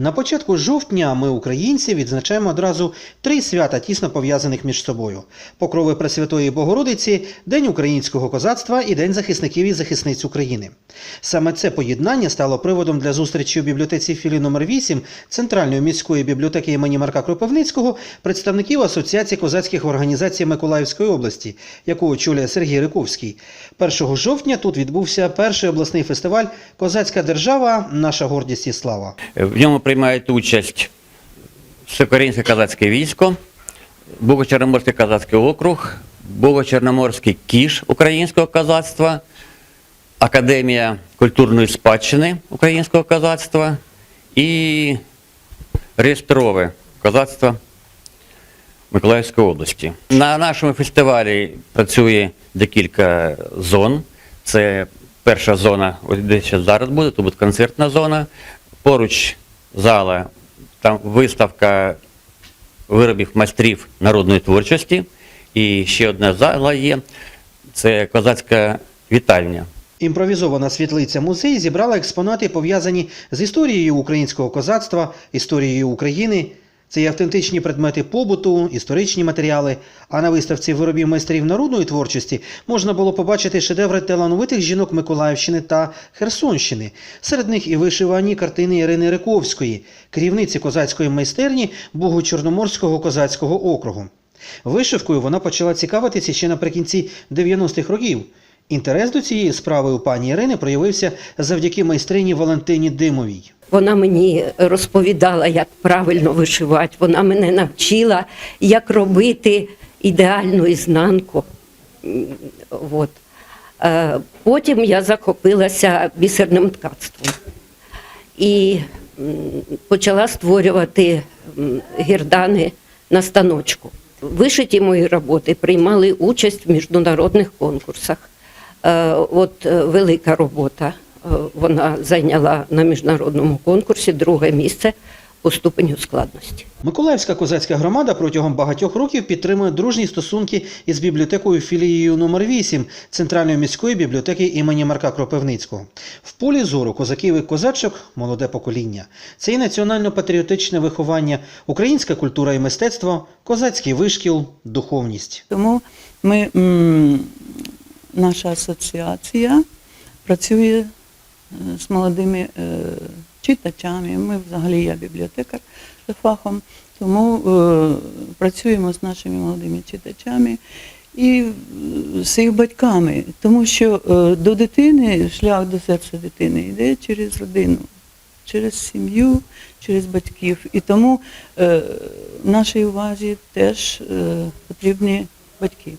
На початку жовтня ми, українці, відзначаємо одразу три свята, тісно пов'язаних між собою: Покрови Пресвятої Богородиці, День українського козацтва і День захисників і захисниць України. Саме це поєднання стало приводом для зустрічі у бібліотеці філії номер 8 Центральної міської бібліотеки імені Марка Кропивницького представників Асоціації козацьких організацій Миколаївської області, яку очолює Сергій Риковський. 1 жовтня тут відбувся перший обласний фестиваль Козацька держава наша гордість і слава. В ньому приймають участь Всеукраїнське козацьке військо, Буго-Чорноморський козацький округ, Буго-Чорноморський кіш українського козацтва, Академія культурної спадщини українського козацтва і реєстрове козацтво Миколаївської області. На нашому фестивалі працює декілька зон. Це перша зона, де ще зараз буде, тут буде концертна зона. Поруч зала, там виставка виробів майстрів народної творчості. І ще одна зала є, це козацька вітальня. Імпровізована світлиця музей зібрала експонати, пов'язані з історією українського козацтва, історією України. Це є автентичні предмети побуту, історичні матеріали. А на виставці виробів майстрів народної творчості можна було побачити шедеври талановитих жінок Миколаївщини та Херсонщини. Серед них і вишивані картини Ірини Риковської, керівниці козацької майстерні Буго-Чорноморського козацького округу. Вишивкою вона почала цікавитися ще наприкінці 90-х років. Інтерес до цієї справи у пані Ірини проявився завдяки майстрині Валентині Димовій. Вона мені розповідала, як правильно вишивати. Вона мене навчила, як робити ідеальну ізнанку. От. Е, Потім я захопилася бісерним ткацтвом і почала створювати гірдани на станочку. Вишиті мої роботи приймали участь в міжнародних конкурсах. Е, От е, велика робота. Е, Вона зайняла на міжнародному конкурсі друге місце по ступеню складності. Миколаївська козацька громада протягом багатьох років підтримує дружні стосунки із бібліотекою філією номер 8 Центральної міської бібліотеки імені Марка Кропивницького. В полі зору козаків і козачок молоде покоління. Це і національно-патріотичне виховання, українська культура і мистецтво, козацький вишкіл, духовність. Тому ми, м, наша асоціація працює з молодими е, читачами. Ми взагалі я бібліотекар за фахом, тому е, працюємо з нашими молодими читачами і е, з їх батьками, тому що до дитини, шлях до серця дитини йде через родину. Через сім'ю, через батьків. І тому нашій увазі теж потрібні батьки.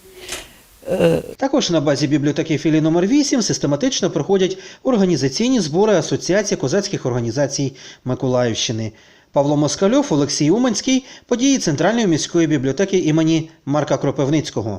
Також на базі бібліотеки філії номер 8 систематично проходять організаційні збори Асоціації козацьких організацій Миколаївщини. Павло Москальов, Олексій Уманський, події Центральної міської бібліотеки імені Марка Кропивницького.